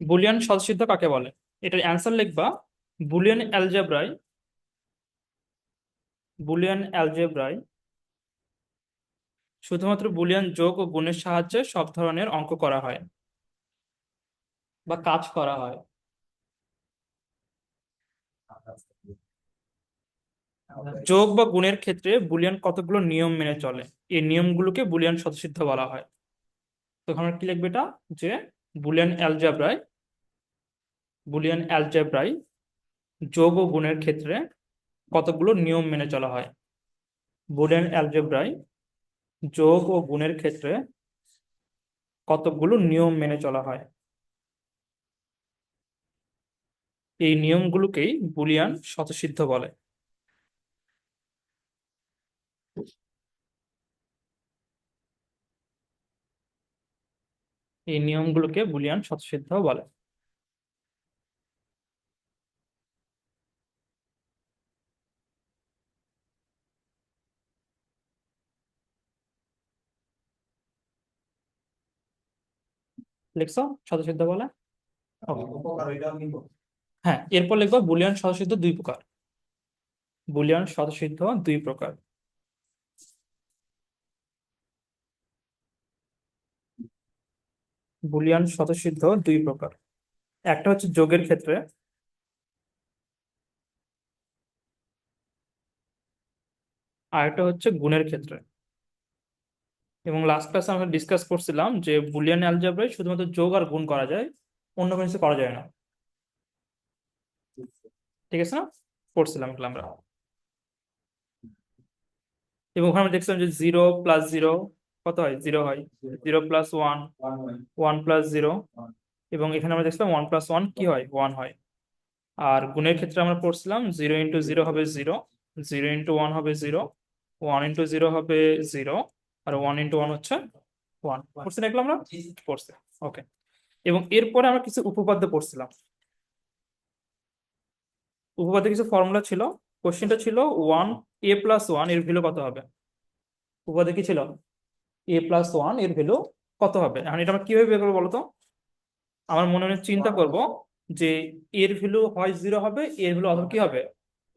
Boolean সদসিদ্ধ কাকে বলে? এটার অ্যান্সার লিখবা, বুলিয়ান অ্যালজেব্রায় বুলিয়ান অ্যালজেব্রায় শুধুমাত্র বুলিয়ান যোগ ও গুণের সাহায্যে সব ধরনের অঙ্ক করা হয় বা কাজ করা হয়। যোগ বা গুণের ক্ষেত্রে বুলিয়ান কতগুলো নিয়ম মেনে চলে? এই নিয়মগুলোকে বুলিয়ান সদসিদ্ধ বলা হয়। তো আমরা কি লিখবে এটা? যে বুলিয়ান অ্যালজেব্রায় বুলিয়ান অ্যালজেব্রায় যোগ ও গুণের ক্ষেত্রে কতগুলো নিয়ম মেনে চলা হয়? বুলিয়ান অ্যালজেব্রায় যোগ ও গুণের ক্ষেত্রে কতগুলো নিয়ম মেনে চলা হয়? এই নিয়মগুলোকেই বুলিয়ান স্বতঃসিদ্ধ বলে। এই নিয়মগুলোকে বুলিয়ান স্বতঃসিদ্ধ বলে। লিখছো? স্বতঃসিদ্ধ বলে. হ্যাঁ এরপর লিখব বুলিয়ান স্বতঃসিদ্ধ দুই প্রকার। বুলিয়ান স্বতঃসিদ্ধ দুই প্রকার। বুলিয়ান স্বতঃসিদ্ধ দুই প্রকার। একটা হচ্ছে যোগের ক্ষেত্রে। আর একটা হচ্ছে গুণের ক্ষেত্রে। এবং লাস্ট ক্লাসে আমরা ডিসকাস করছিলাম যে বুলিয়ান অ্যালজেব্রায় শুধুমাত্র যোগ আর গুণ করা যায়, অন্য কোনো কিছু করা যায় না। ঠিক আছে না? পড়ছিলাম আমরা। এবং ওখানে দেখছিলাম যে জিরো প্লাস জিরো কত হয়? জিরো হয়। Zero plus one. One plus zero. এবং এখানে আমরা দেখছিলাম ওয়ান প্লাস ওয়ান কি হয়? ওয়ান হয়। আর গুণের ক্ষেত্রে আমরা পড়ছিলাম জিরো ইন্টু জিরো হবে জিরো জিরো ইন্টু ওয়ান হবে জিরো ওয়ান ইন্টু জিরো হবে জিরো আর ওয়ান ইন্টু ওয়ান হচ্ছে ওয়ান। পড়ছি এগুলো আমরা? পড়ছি। ওকে। এবং এরপরে আমরা কিছু উপপাদ্য পড়ছিলাম। উপপাদ্যে কিছু ফর্মুলা ছিল। কোশ্চেনটা ছিল ওয়ান এ প্লাস ওয়ানের ভ্যালু কত হবে? উপপাদ্যে কি ছিল? এ প্লাস ওয়ানের ভ্যালু কত হবে? এখন এটা আমরা কীভাবে বের করব বলতো? আমার মনে মনে চিন্তা করব যে এর ভ্যালু হয় জিরো হবে এর ভ্যালু অথবা কি হবে?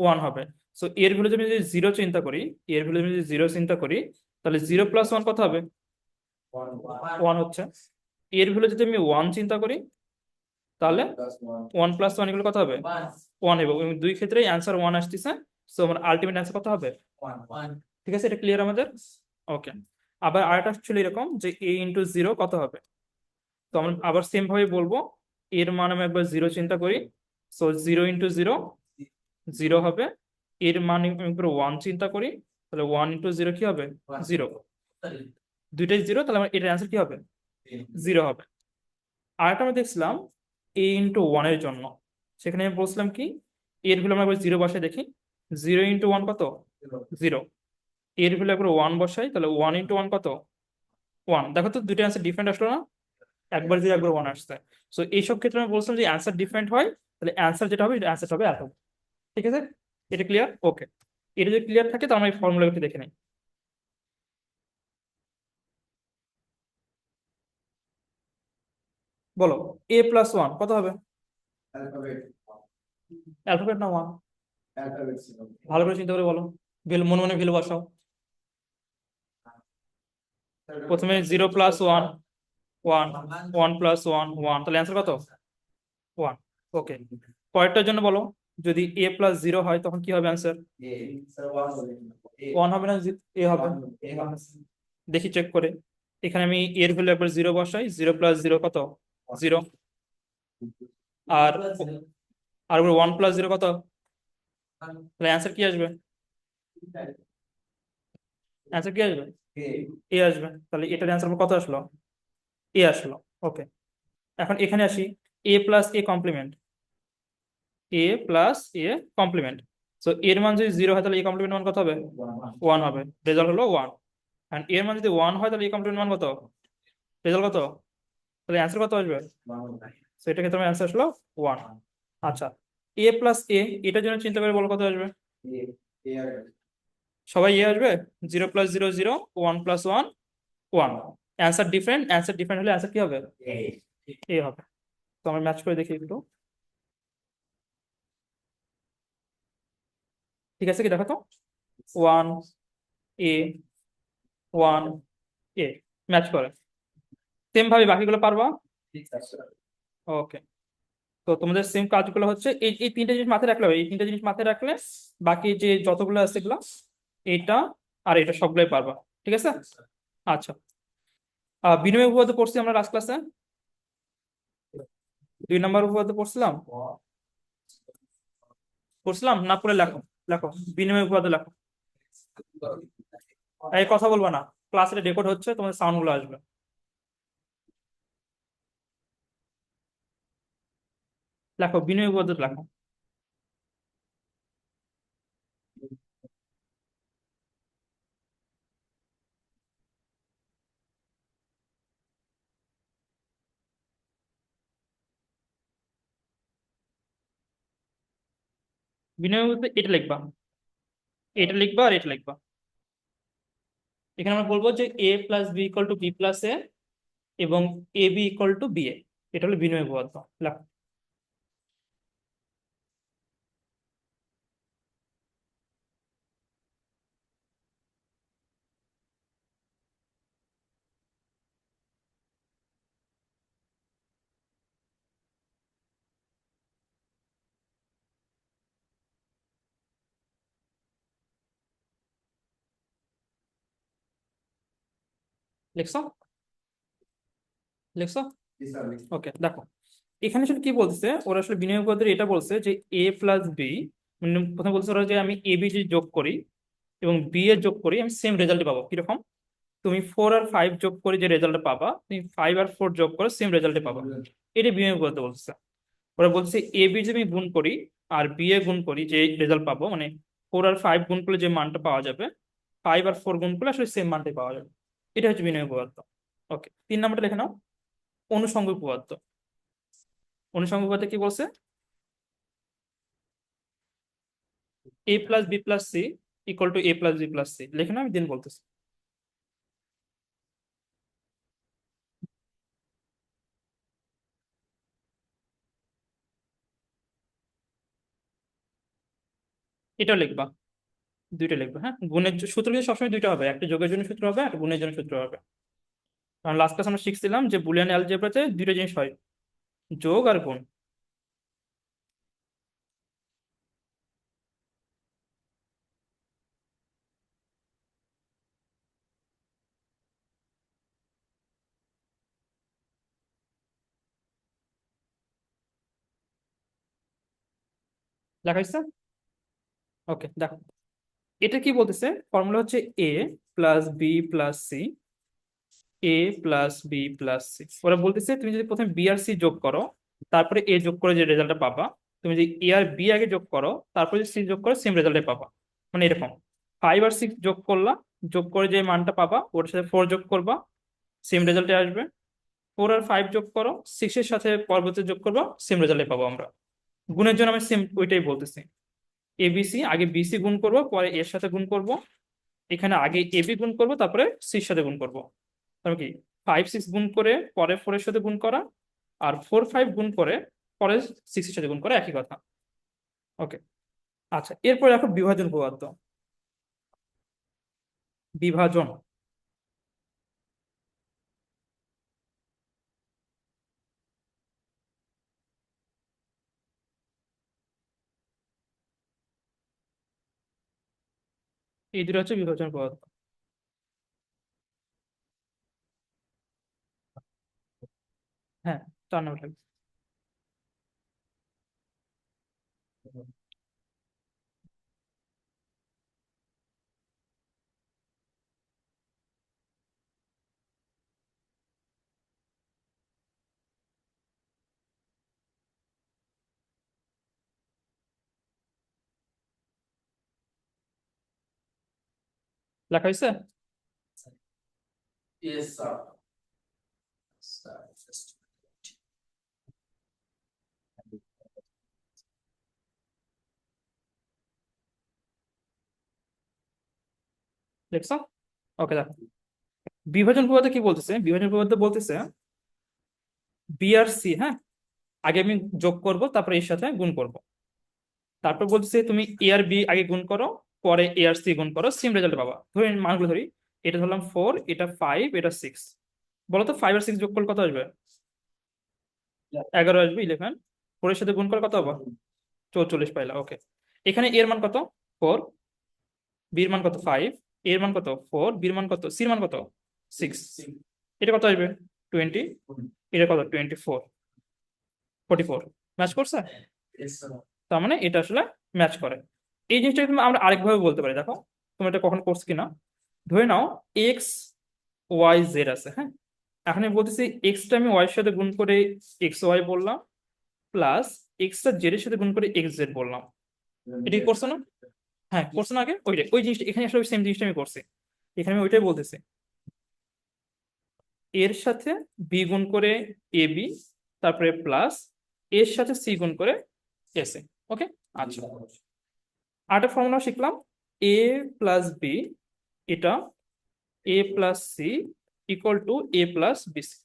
ওয়ান হবে। সো এর ভ্যালু যদি জিরো চিন্তা করি এর ভ্যালু যদি জিরো চিন্তা করি তাহলে জিরো প্লাস ওয়ান কত হবে? ওয়ান হচ্ছে। এর ভ্যালু যদি আমি ওয়ান চিন্তা করি তাহলে ওয়ান প্লাস ওয়ান এগুলো কত হবে? ওয়ান এবং দুই ক্ষেত্রেই অ্যান্সার ওয়ান আসতেছে। সো আমার আলটিমেট অ্যান্সার কত হবে? ঠিক আছে? এটা ক্লিয়ার আমাদের? ওকে আবার আরেকটা ছিল এরকম যে এ ইন্টু জিরো কত হবে? তো আমরা আবার সেম ভাবে বলব এর মান আমি একবার জিরো চিন্তা করি। So zero into zero zero হবে। এর মান আমি একবার ওয়ান চিন্তা করি তাহলে ওয়ান ইন্টু জিরো কি হবে? জিরো দুইটাই জিরো তাহলে আমার এটার অ্যান্সার কি হবে? জিরো হবে। আরেকটা আমি দেখছিলাম এ ইন্টু ওয়ানের জন্য। সেখানে আমি বলছিলাম কি এর ভ্যালু আমরা একবার জিরো বসাই দেখি। জিরো ইন্টু ওয়ান কত? জিরো এর ভ্যালু একবার ওয়ান বসাই তাহলে ওয়ান ইন্টু ওয়ান কত? ওয়ান দেখো তো দুটো অ্যান্সার ডিফারেন্ট আসলো না? একবার জিরো একবার ওয়ান আসছে। সো এইসব ক্ষেত্রে আমি বলছিলাম যে অ্যান্সার ডিফারেন্ট হয় তাহলে অ্যান্সার যেটা হবে অ্যান্সার হবে এত। ঠিক আছে? এটা ক্লিয়ার ওকে এটা যদি ক্লিয়ার থাকে তাহলে আমি ফর্মুলাটি দেখে নিই। বলো এ প্লাস ওয়ান কত হবে? অ্যালফাবেট না ওয়ান ভালো করে চিন্তা করে বলো। মনে মনে ভ্যালু বসাও। প্রথমে zero plus one one one plus one one তাহলে অ্যান্সার কত? ওয়ান ওকে পরেরটার জন্য বলো, যদি এ প্লাস জিরো হয়, তখন কি হবে অ্যান্সার ওয়ান হবে না এ হবে? দেখি চেক করে। এখানে আমি এর ভ্যালু একবার জিরো বসাই জিরো প্লাস জিরো কত? জিরো আর আর ওয়ান প্লাস জিরো কত? তাহলে অ্যান্সার কি আসবে? অ্যান্সার কি আসবে? এ আসবে। তাহলে এটার অ্যান্সার কত আসলো? এ আসলো। ওকে এখন এখানে আসি। A plus A complement A plus A complement so এর মান যদি জিরো হয় তাহলে এ কমপ্লিমেন্ট মান কত হবে? ওয়ান হবে। রেজাল্ট হলো ওয়ান অ্যান্ড এর মান যদি ওয়ান হয় তাহলে এ কমপ্লিমেন্ট মান কত? রেজাল্ট কত? তাহলে অ্যান্সার কত আসবে? সো এটা ক্ষেত্রে অ্যান্সার আসলো ওয়ান আচ্ছা। এ প্লাস এ এটার জন্য চিন্তা করে বলো কত আসবে? সবাই এ আসবে? Zero plus zero zero one plus one one answer different answer different হলে অ্যান্সার কি হবে? এ হবে। তো আমরা ম্যাচ করে দেখি একটু। ঠিক আছে কি দেখো তো? One A one A match করে। সেম ভাবে বাকিগুলো পারবা? ওকে তো তোমাদের সেম কাজগুলো হচ্ছে, এই এই তিনটে জিনিস মাথায় রাখলে হবে। এই তিনটে জিনিস মাথায় রাখলে বাকি যে যতগুলো আছে এগুলো এইটা আর এটা সবগুলোই পারবা, ঠিক আছে? আচ্ছা। বিনিময় উপপাদ্য পড়ছি আমরা লাস্ট ক্লাসে দুই নম্বর উপপাদ্য পড়ছিলাম? পড়ছিলাম? না, পড়ে লেখো লেখো। বিনিময় উপপাদ্য লেখো। এই কথা বলব না। ক্লাসে রেকর্ড হচ্ছে, তোমাদের সাউন্ডগুলো আসবে। লেখো, বিনিময় উপপাদ্য লেখো। বিনিময় বলতে এটা লিখবা। এটা লিখবা আর এটা লিখবা। এখানে আমরা বলব যে A plus B equal to B plus A এবং A B equal to B A এটা হলো বিনিময় উপপাদ্য। লিখছো লিখছো ওকে দেখো এখানে আসলে কি বলতেছে? ওরা আসলে বিনিময় এটা বলছে যে এ প্লাস বি মানে প্রথমে বলছে ওরা যে আমি এ বি যদি যোগ করি এবং বি এর যোগ করি আমি সেম রেজাল্ট পাবো। কীরকম? তুমি ফোর আর ফাইভ যোগ করে যে রেজাল্ট পাবা তুমি ফাইভ আর ফোর যোগ করে সেম রেজাল্টে পাবা। এটা বিনিময় উপপাদ্য বলছে ওরা বলছে এ বি যদি আমি গুণ করি আর বি এ গুণ করি যে রেজাল্ট পাবো মানে ফোর আর ফাইভ গুণ করলে যে মানটা পাওয়া যাবে ফাইভ আর ফোর গুণ করলে আসলে সেম মানটাই পাওয়া যাবে। এটা হচ্ছে বিনিময় উপপাদ্য ওকে তিন নাম্বারটা লিখে নাও। অনুষঙ্গ উপপাদ্য অনুষঙ্গ উপপাদ্য কি বলছে? A plus B plus C equal to A plus B plus C লিখে নাও, আমি দিন বলতেছি। এটাও লিখবা। দুইটা লিখবা হ্যাঁ? গুণের সূত্র কিন্তু সবসময় দুইটা হবে, একটা যোগের জন্য সূত্র হবে একটা গুণের জন্য সূত্র হবে। কারণ লাস্ট ক্লাস আমরা শিখছিলাম যে বুলিয়ান অ্যালজেব্রাতে দুইটা জিনিস হয়, যোগ আর গুণ। লেখা ওকে দেখো। এটা কি বলতেছে? ফর্মুলা হচ্ছে A plus B plus C A plus B plus C ওরা বলতেছে, তুমি যদি প্রথমে বি আর সি যোগ করো, তারপরে এ যোগ করে যে রেজাল্টটা পাবা, তুমি যদি এ আর বি আগে যোগ করো, তারপরে যদি সি যোগ করো সেম রেজাল্টে পাবা। মানে এরকম। ফাইভ আর সিক্স যোগ করলা, যোগ করে যে মানটা পাবা ওর সাথে ফোর যোগ করবা সেম রেজাল্টে আসবে। ফোর আর ফাইভ যোগ করো সিক্সের সাথে পরবর্তী যোগ করবা সেম রেজাল্টে পাবো আমরা। গুণের জন্য আমি সেম ওইটাই বলতেছি। এবিসি আগে বিসি গুণ করব, পরে এর সাথে গুণ করব। এখানে আগে এবি গুণ করব, তারপরে সির সাথে গুণ করব। তারপর কি? ফাইভ সিক্স গুণ করে পরে ফোর এর সাথে গুণ করা আর ফোর ফাইভ গুণ করে পরে সিক্স এর সাথে গুণ করা একই কথা। ওকে আচ্ছা এরপরে দেখো বিভাজন উপপাদ্য। বিভাজন। এই দুটো হচ্ছে বিভাজন উপপাদ্য হ্যাঁ চার নম্বর লাগবে লেখা হয়েছে দেখছ? ওকে দেখো। বিভাজন উপপাদ্য কি বলতেছে? বিভাজন উপপাদ্য বলতেছে বি আর সি হ্যাঁ? আগে আমি যোগ করব তারপরে এর সাথে গুণ করব। তারপর বলতেছে তুমি এ আর বি আগে গুণ করো পরে এ আর সি গুণ করো সেম রেজাল্ট পাবা। ধরি মানগুলো ধরি। এটা ধরলাম ফোর এটা ফাইভ এটা সিক্স বলো তো ফাইভ আর সিক্স যোগ করলে কত আসবে? এগারো আসবে ইলেভেন ফোরের সাথে গুণ করে কত হবে চৌচল্লিশ পাইলা ওকে এখানে এর মান কত? ফোর বির মান কত? ফাইভ এর মান কত? ফোর বির মান কত? সির মান কত? সিক্স এটা কত আসবে? টোয়েন্টি এটা কত? Twenty four forty four match করছে তার মানে এটা আসলে ম্যাচ করে। এই জিনিসটা কিন্তু আমরা আরেকভাবে বলতে পারি দেখো তুমি এটা কখন করছ কিনা? ধরে নাও এক্স ওয়াই জেড আছে হ্যাঁ? এখন আমি বলতেছি এক্সটা আমি ওয়াই এর সাথে গুণ করে এক্স ওয়াই বললাম প্লাস এক্সটা জেড এর সাথে গুণ করে এক্স জেড বললাম। এটা করছ না? হ্যাঁ করছ না আগে? ওইটাই ওই জিনিসটা এখানে আসলে সেম জিনিসটা আমি করছি। এখানে আমি ওইটাই বলতেছি। এর সাথে বি গুণ করে এ বি তারপরে প্লাস এর সাথে সি গুণ করে এস এ ওকে আচ্ছা। আরেকটা ফর্মুলা শিখলাম। এ প্লাস বি এটা A plus C equal to A plus B C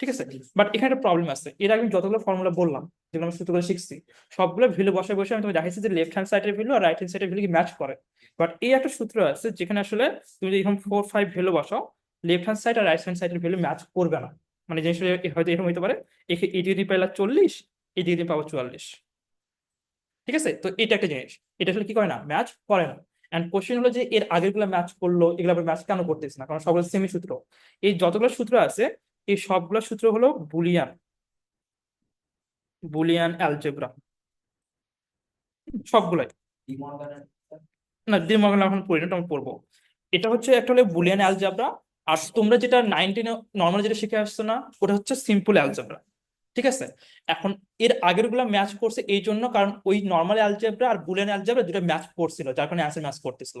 ঠিক আছে? বাট এখানে একটা প্রবলেম আছে। এর আগে আমি যতগুলো ফর্মুলা বললাম, যেগুলো আমি সূত্রগুলো শিখছি, সবগুলো ভ্যালু বসে বসে আমি তোমাকে দেখাচ্ছি যে লেফট হ্যান্ড সাইডের ভ্যালু আর রাইট হ্যান্ড সাইডের ভ্যালু কি ম্যাচ করে। বাট এই একটা সূত্র আছে যেখানে আসলে তুমি যদি এরকম ফোর ফাইভ ভ্যালু বসাও লেফট হ্যান্ড সাইড আর রাইট হ্যান্ড সাইডের ভ্যালু ম্যাচ করবে না। মানে জিনিসটা হয়তো এরকম হতে পারে। এটি যদি পাইলা চল্লিশ এটি যদি পাবো চুয়াল্লিশ। ঠিক আছে? তো এটা একটা জিনিস। এটা আসলে কি করে না? ম্যাচ করে না। এন্ড কোশ্চেন হলো যে এর আগেরগুলো ম্যাচ করল, এগুলো আবার ম্যাচ কেন করতেছে না? কারণ সবগুলো সেমি সূত্র। এই যতগুলো সূত্র আছে, এই সবগুলো সূত্র হলো বুলিয়ান। বুলিয়ান অ্যালজেব্রা সবগুলাই। না ডি মর্গান এখন পড়ি না আমি পড়ব। এটা হচ্ছে একটা হলো বুলিয়ান অ্যালজেব্রা আর তোমরা যেটা নাইনটিনে নর্মাল যেটা শিখে আসছো না, ওটা হচ্ছে সিম্পল অ্যালজেব্রা ঠিক আছে? এখন এর আগেরগুলো ম্যাচ করছে এই জন্য কারণ ওই নর্মাল অ্যালজেব্রা আর বুলিয়ান অ্যালজেব্রা দুটো ম্যাচ করছিল, যার কারণে অ্যান্সার ম্যাচ করতেছিল।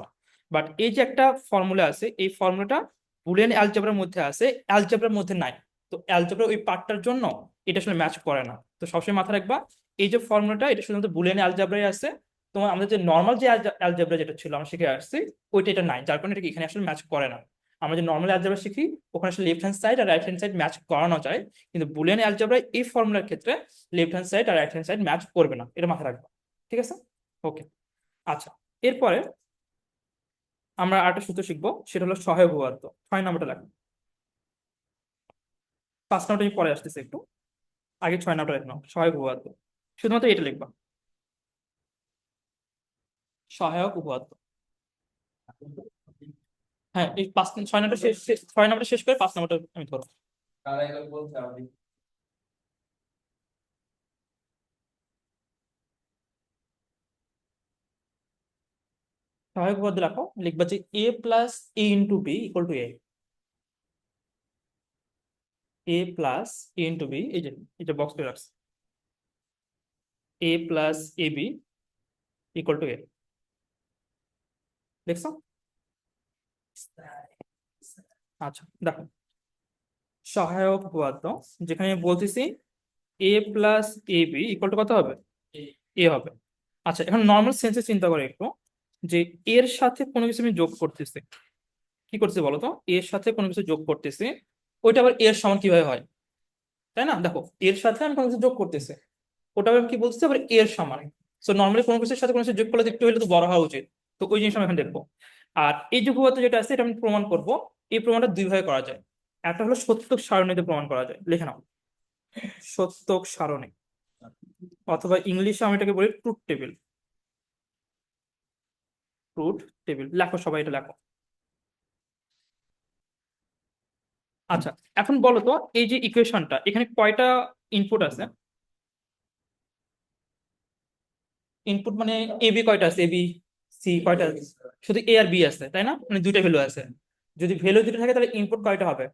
বাট এই যে একটা ফর্মুলা আছে, এই ফর্মুলাটা বুলিয়ান অ্যালজেব্রার মধ্যে আছে অ্যালজেব্রার মধ্যে নাই। তো অ্যালজেব্রা ওই পার্টটার জন্য এটা আসলে ম্যাচ করে না। তো সবসময় মাথায় রাখবা, এই যে ফর্মুলাটা এটা শুধুমাত্র বুলিয়ান অ্যালজেব্রাই আছে। তোমার আমাদের যে নর্মাল যে অ্যালজেব্রা যেটা ছিল, আমরা শিখে আসছি, ওইটা এটা নাই, যার কারণে এটা এখানে আসলে ম্যাচ করে না। আমরা যে নর্মাল অ্যালজেব্রা শিখি, ওখানে আসলে লেফট হ্যান্ড সাইড আর রাইট হ্যান্ড সাইড ম্যাচ করানো যায়। কিন্তু বুলিয়ান অ্যালজেব্রায় এই ফর্মুলার ক্ষেত্রে লেফট হ্যান্ড সাইড আর রাইট হ্যান্ড সাইড ম্যাচ করবে না। এটা মাথায় রাখবা। ঠিক আছে? ওকে আচ্ছা এরপরে আমরা আরেকটা সূত্র শিখব, সেটা হলো সহায়ক উপপাদ্য। ছয় নাম্বারটা লাগবে পাঁচ নাম্বারটা আমি পরে আসতেছি একটু। আগে ছয় নাম্বারটা লিখলাম সহায়ক উপপাদ্য। শুধুমাত্র এটা লিখবা। সহায়ক উপপাদ্য। হ্যাঁ এই পাঁচ ছয় নাম্বারটা শেষ শেষ- ছয় নাম্বারটা শেষ করে পাঁচ নাম্বারটা আমি ধরবো। সহায়ক উপপাদ্য লেখো লিখবা যে A plus A into B equal to A A plus A into B এই যে এটা বক্স করে রাখছে A plus A B equal to A দেখছ? আচ্ছা দেখো। সহায়ক উপপাদ্য যেখানে বলতেছি A plus A B equal to কত হবে? এ হবে। আচ্ছা এখন নর্মাল সেন্সে চিন্তা করে একটু যে এর সাথে কোনো কিছু আমি যোগ করতেছি। কি করতেছি বলো তো এর সাথে কোনো কিছু যোগ করতেছি, ওইটা আবার এর সমান কীভাবে হয়? তাই না? দেখো, এর সাথে আমি কোনো কিছু যোগ করতেছি, ওটা আবার কি বলতেছি? আবার এর সমান। সো নর্মালি কোনো কিছুর সাথে কোনো কিছু যোগ করলে একটু হলে তো বড় হওয়া উচিত। তো ওই জিনিস আমি এখন দেখব। আর এই যে উপপাদ্য যেটা আছে, এটা আমি প্রমাণ করব। এই প্রমাণটা দুই ভাবে করা যায়। একটা হলো সত্যক সারণীতে প্রমাণ করা যায়। লিখে নাও। সত্যক সারণী। অথবা ইংলিশে আমি এটাকে বলি ট্রুথ টেবিল। Truth table. লেখো সবাই এটা, লেখো। আচ্ছা এখন বলো তো, এই যে ইকুয়েশনটা, এখানে কয়টা ইনপুট আছে? ইনপুট মানে এ বি কয়টা আছে? এ বি সি কয়টা শুধু এ আর বি আছে, তাই না? মানে দুইটা ভ্যালু আছে। যদি ভ্যালু দুটো থাকে, তাহলে ইনপুট কয়টা হবে?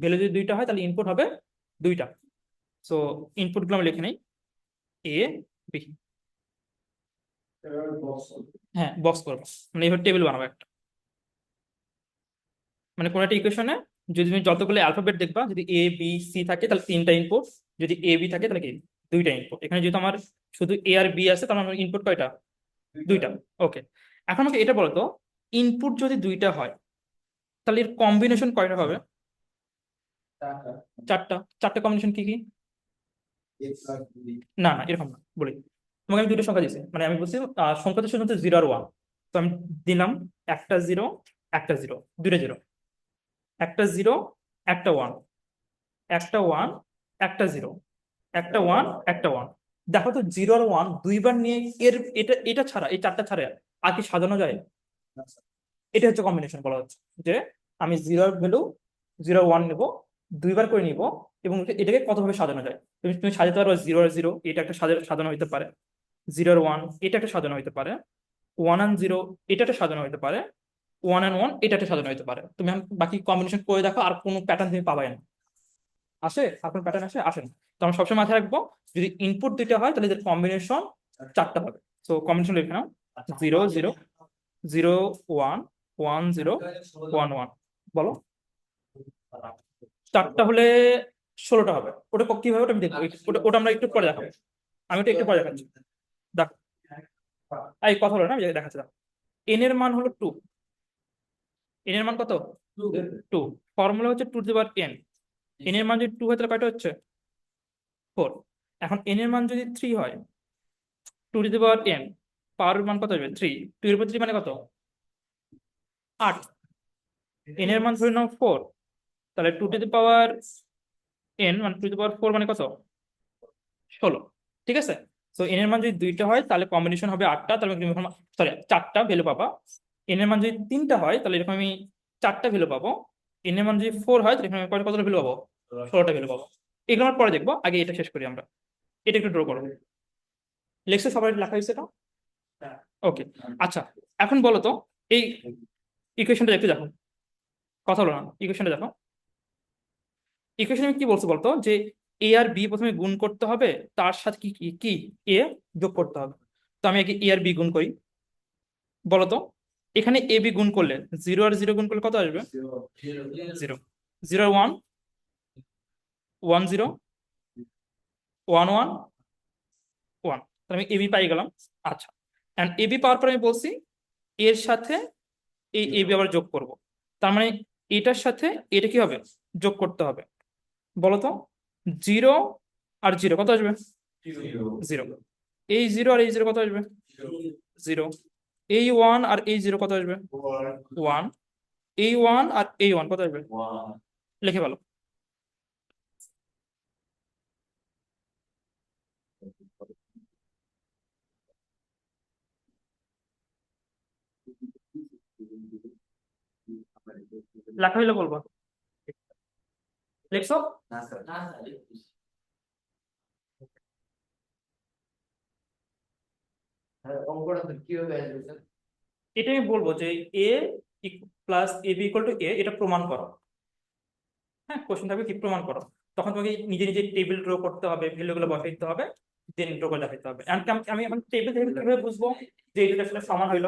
ভ্যালু যদি দুইটা হয়, তাহলে ইনপুট হবে দুইটা। সো ইনপুটগুলো আমি লিখে নেই। এ বি হ্যাঁ বক্স করব। মানে এইভাবে টেবিল বানাবো একটা। মানে কোনো একটা ইকুয়েশনে যদি তুমি যতগুলো অ্যালফাবেট দেখবা, যদি এ বি সি থাকে, তাহলে তিনটা ইনপুট যদি এ বি থাকে, তাহলে কি? দুইটা ইনপুট এখানে যেহেতু আমার শুধু এ আর বি আছে, তাহলে আমার ইনপুট কয়টা? দুইটা। ওকে এখন আমাকে এটা বলতো ইনপুট যদি দুইটা হয় তাহলে এর কম্বিনেশন কয়টা হবে? চারটা। চারটে। কম্বিনেশন কি কি? না না এরকম না বলি। তোমাকে আমি দুটো সংখ্যা দিচ্ছি মানে আমি বলছি আহ, সংখ্যাতে শুধুমাত্র জিরো আর ওয়ান তো আমি দিলাম একটা জিরো একটা জিরো দুটো জিরো একটা জিরো একটা ওয়ান একটা ওয়ান একটা জিরো একটা ওয়ান একটা ওয়ান দেখো তো জিরো আর ওয়ান দুইবার নিয়ে এর এটা এটা ছাড়া, এই চারটা ছাড়া আর। কি সাজানো যায়? এটা হচ্ছে কম্বিনেশন বলা হচ্ছে। যে আমি জিরো ভ্যালু জিরো ওয়ান নেব, দুইবার করে নিব, এবং এটাকে কতভাবে সাজানো যায়? তুমি তুমি সাজাতে পারো জিরো আর জিরো এটা একটা সাজা- সাজানো হতে পারে। জিরো আর ওয়ান এটা একটা সাজানো হতে পারে। ওয়ান অ্যান্ড জিরো এটা একটা সাজানো হতে পারে। ওয়ান অ্যান্ড ওয়ান এটা একটা সাজানো হতে পারে। তুমি বাকি কম্বিনেশন করে দেখো, আর কোনো প্যাটার্ন তুমি পাবাই না। আসে আপনার প্যাটার্ন আসে আসেন তো আমরা সবসময় মাথায় রাখব যদি ইনপুট দুইটা হয় তাহলে এদের কম্বিনেশন চারটা হবে। সো কম্বিনেশন লিখে নাও। Zero zero zero one one zero one one বলো? চারটা হলে ষোলোটা হবে। ওটা ক- কীভাবে? ওটা আমি দেখব। ওটা ওটা আমরা একটু পরে দেখাবো। আমি ওটা একটু পরে দেখাচ্ছি। দেখো। এই কথা হলো না আমি দেখাচ্ছি দেখো এন এর মান হলো টু এন এর মান কত? টু ফর্মুলা হচ্ছে to the power N N এর মান যদি টু হয় তাহলে কয়টা হচ্ছে? ফোর এখন এন এর মান যদি থ্রি হয় two to the power N power মান কত আসবে থ্রি টু এর উপর থ্রি মানে কত? আট. এন এর মান ধরে নাও ফোর তাহলে two to the power N মানে টু টু পাওয়ার ফোর মানে কত? ষোলো। ঠিক আছে? সো এন এর মান যদি দুইটা হয়, তাহলে কম্বিনেশন হবে আটটা, তাহলে তুমি সরি চারটা ভ্যালু পাবা। এন এর মান যদি তিনটা হয়, তাহলে এরকম আমি চারটা ভ্যালু পাবো। এন এর মান যদি ফোর হয় তাহলে এখানে কতটা ভ্যালু পাবো? ষোলোটা। ভ্যালু পাবো। এগুলো আমরা পরে দেখব। আগে এটা শেষ করি আমরা। এটা একটু ড্র করো। লেখছে সবাই লেখা হয়েছে এটা? ওকে আচ্ছা এখন বলো তো এই ইকুয়েশনটা একটু দেখো কথা হলো না ইকুয়েশনটা দেখো। ইকুয়েশনে কি বলছে বলতো? যে এ আর বি প্রথমে গুণ করতে হবে তার সাথে কি কি কি এ যোগ করতে হবে। তো আমি আগে এ আর বি গুণ করি। বলো তো। এখানে এ বি গুণ করলে জিরো আর জিরো গুণ করলে কত আসবে? Zero zero one one zero one one one তাহলে আমি এবি পাই গেলাম। আচ্ছা। অ্যান্ড এবি পাওয়ার পরে আমি বলছি এর সাথে এই এবি আবার যোগ করব। তার মানে এটার সাথে এটা কি হবে? যোগ করতে হবে। বলতো জিরো আর জিরো কত আসবে? জিরো এই জিরো আর এই জিরো কত আসবে? জিরো এই ওয়ান আর এই জিরো কত আসবে? ওয়ান এই ওয়ান আর এই ওয়ান কত আসবে? লিখে ভালো লেখা হইলে বলব। লিখছো। এটা আমি বলব যে A plus A B equal to A এটা প্রমাণ করো। হ্যাঁ কোশ্চেন থাকবে কি? প্রমাণ করো। তখন তোমাকে নিজে নিজে টেবিল ড্র করতে হবে ভ্যালুগুলো বসাইতে হবে দেন ড্র করে দেখাইতে হবে। আমি- আমি টেবিল থেকে কীভাবে বুঝব যে এটা আসলে সমান হইল?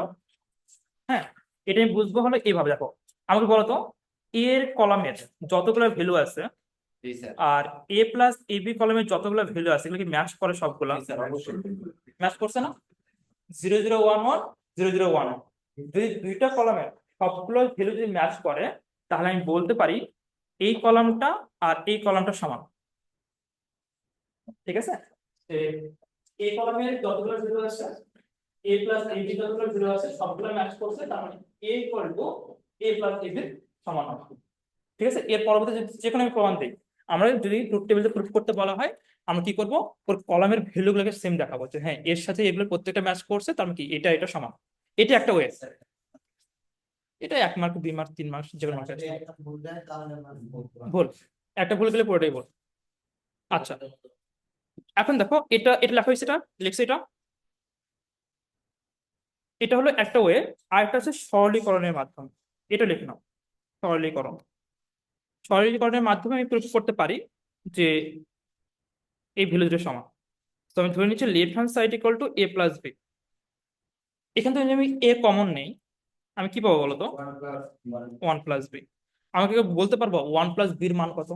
হ্যাঁ এটা আমি বুঝব হলো এইভাবে। দেখো আমাকে বলো তো এর কলামের যতগুলো ভ্যালু আছে আর এ প্লাস এ বি কলামের যতগুলো ভ্যালু আছে এগুলো কি ম্যাচ করে সবগুলো? ম্যাচ করছে না? Zero zero one one zero zero one দুইটা কলামের সবগুলো ভ্যালু যদি ম্যাচ করে, তাহলে আমি বলতে পারি এই কলামটা আর এই কলামটা সমান। ঠিক আছে? যতগুলো এ প্লাস যতগুলো আছে, সবগুলো ম্যাচ করছে, তার মানে এ এ প্লাস সমান হবে। ঠিক আছে? এর পরবর্তী যে কোনো আমি প্রমাণ দিই আমরা যদি ট্রুথ টেবিলটা প্রুফ করতে বলা হয়, আমরা কি করব? ওর কলামের ভ্যালুগুলোকে সেম দেখাবো। যে হ্যাঁ এর সাথে এগুলো প্রত্যেকটা ম্যাচ করছে, তার মানে কি? এটা এটা সমান। এটা একটা ওয়ে এটা এক মার্ক দুই মার্ক তিন মার্ক যে কোনো মার্ক ভুল। একটা ভুল গেলে পুরোটাই ভুল। আচ্ছা। এখন দেখো, এটা এটা লেখা হয়েছে এটা? লিখছে এটা? এটা হলো একটা ওয়ে আর একটা হচ্ছে সরলীকরণের মাধ্যমে। এটা লিখে নাও। সরলীকরণ। সরলীকরণের মাধ্যমে আমি প্রুফ করতে পারি যে এই ভ্যালু দুটো সমান। তো আমি ধরে নিচ্ছি left hand side equal to A plus B এখান থেকে আমি এ কমন নেই আমি কি পাবো বলতো? ওয়ান প্লাস বি আমাকে বলতে পারব ওয়ান প্লাস বির মান কত?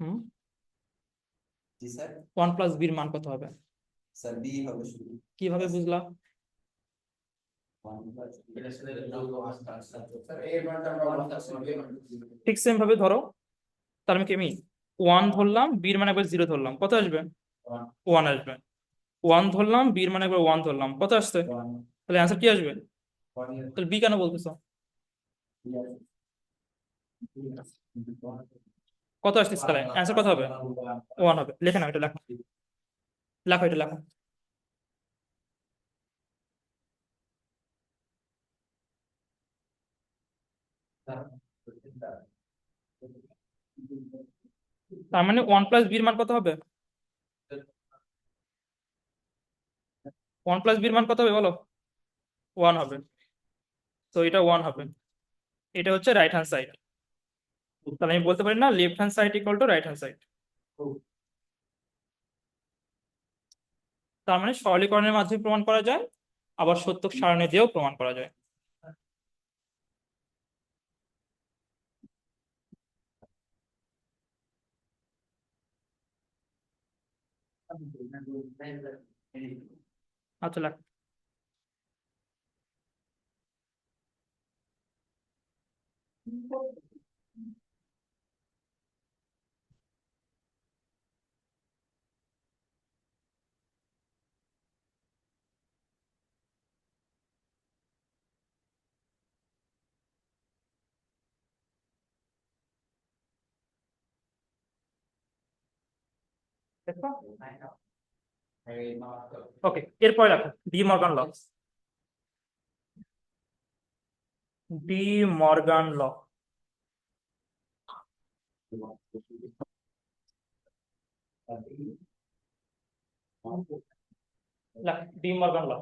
হুম? ওয়ান প্লাস বির মান কত হবে? কীভাবে বুঝলা ঠিক সেম ভাবে ধরো তাহলে আমি কি, আমি ওয়ান ধরলাম বির মানে একবার জিরো ধরলাম, কত আসবে? ওয়ান আসবে। ওয়ান ধরলাম বির মানে একবার ওয়ান ধরলাম, কত আসছে? তাহলে অ্যান্সার কি আসবে? তাহলে বি কেন বলতেছো? কত আসতেছে তাহলে? অ্যান্সার কত হবে? ওয়ান হবে। লেখে না এটা লেখো। লেখো এটা লেখো। তার মানে ওয়ান প্লাস বির মান কত হবে? ওয়ান প্লাস বির মান কত হবে বলো? ওয়ান হবে। তো এটা ওয়ান হবে। এটা হচ্ছে রাইট হ্যান্ড সাইড তাহলে আমি বলতে পারি না left hand side equal to right hand side তার মানে সরলীকরণের মাধ্যমে প্রমাণ করা যায়, আবার সত্য সারণী দিয়েও প্রমাণ করা যায়। আচ্ছা লেখ ওকে এরপরে লেখো De Morgan law De Morgan law De Morgan law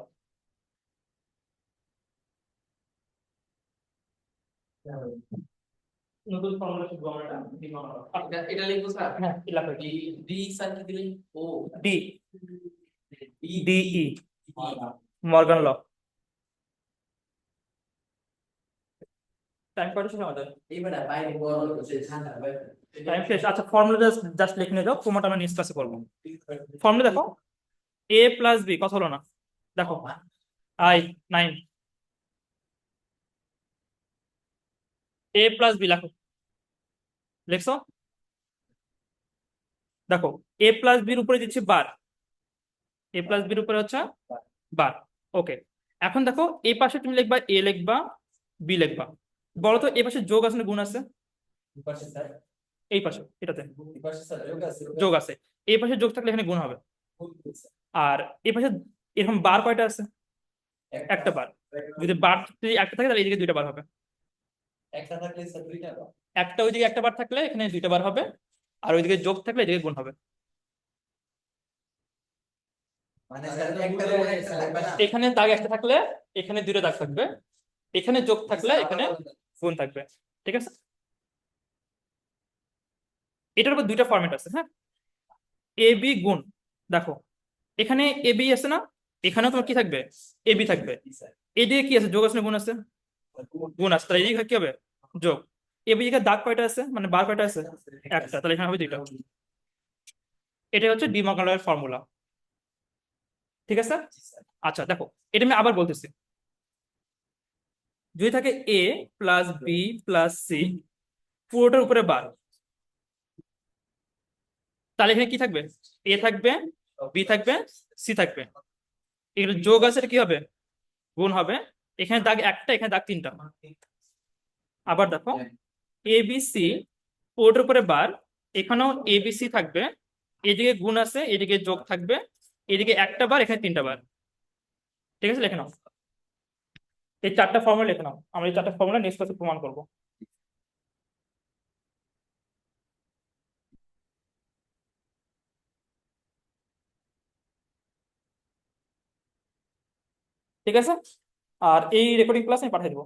নতুন ফর্মুলা শিখব আমরা এটা এটা এটা লিখব স্যার? হ্যাঁ লেখো ডি ডি স্যার কি দিলেন? ও D D De Morgan law time কত শেষ আমাদের? এইবার বাইরে বড় হচ্ছে ঠান্ডা বাইরে টাইম শেষ। আচ্ছা ফর্মুলা জাস্ট জাস্ট লিখে নিয়ে যাও। প্রমাণটা আমরা নেক্সট ক্লাসে করব ফর্মুলা দেখো। এ প্লাস বি কথা হলো না। দেখো। I nine A plus B লেখো। লিখছো? দেখো এ প্লাস বির উপরে দিচ্ছি বার। এ প্লাস বির উপরে হচ্ছে বার। ওকে এখন দেখো এই পাশে তুমি লিখবা এ লিখবা বি লিখবা। বলো তো এই পাশে যোগ আছে না গুণ আছে? এই পাশে এটাতে। পাশে স্যার যোগ আছে যোগ আছে। এই পাশে যোগ থাকলে এখানে গুণ হবে। আর এই পাশে এরকম বার কয়টা আছে? একটা। বার। যদি বার যদি একটা থাকে তাহলে এইদিকে দুইটা বার হবে। একটা থাকলে দুইটা একটা ওইদিকে একটা বার থাকলে এখানে দুইটা বার হবে আর ওইদিকে যোগ থাকলে এদিকে গুণ হবে। মানে এখানে দাগ একটা থাকলে এখানে দুইটা দাগ থাকবে এখানে যোগ থাকলে এখানে গুণ থাকবে ঠিক আছে? এটার উপর দুইটা ফরম্যাট আছে হ্যাঁ? এ বি গুণ দেখো এখানে এ বি আছে না? এখানেও তোমার কি থাকবে? এ বি থাকবে। এদিকে কি আছে? যোগ আছে গুণ আছে। গুণ আছে তাহলে এদিকে কি হবে? যোগ। এ বি দাগ কয়টা আছে? মানে বার কয়টা আছে? একটা, তাহলে এখানে হবে দুইটা। এটা হচ্ছে ডিমোগ্রাফের ফর্মুলা। ঠিক আছে? আচ্ছা দেখো, এটা আমি আবার বলতেছি। যদি থাকে A plus B plus C, পুরোটার উপরে বার। তাহলে এখানে কি থাকবে? এ থাকবে, বি থাকবে, সি থাকবে। এগুলো যোগ আছে কি হবে? গুণ হবে এখানে দাগ একটা এখানে দাগ তিনটা। আবার দেখো এবিসি বি সি পুরোটার উপরে বার এখানেও এ বি থাকবে এদিকে গুণ আছে এদিকে যোগ থাকবে এদিকে একটা বার এখানে তিনটা বার ঠিক আছে লিখে নাও। এই চারটা ফর্মুলা লিখে নাও। আমরা এই চারটা ফর্মুলা নেক্সট ক্লাসে প্রমাণ করব। ঠিক আছে? আর এই রেকর্ডিং ক্লাস আমি পাঠিয়ে দেবো।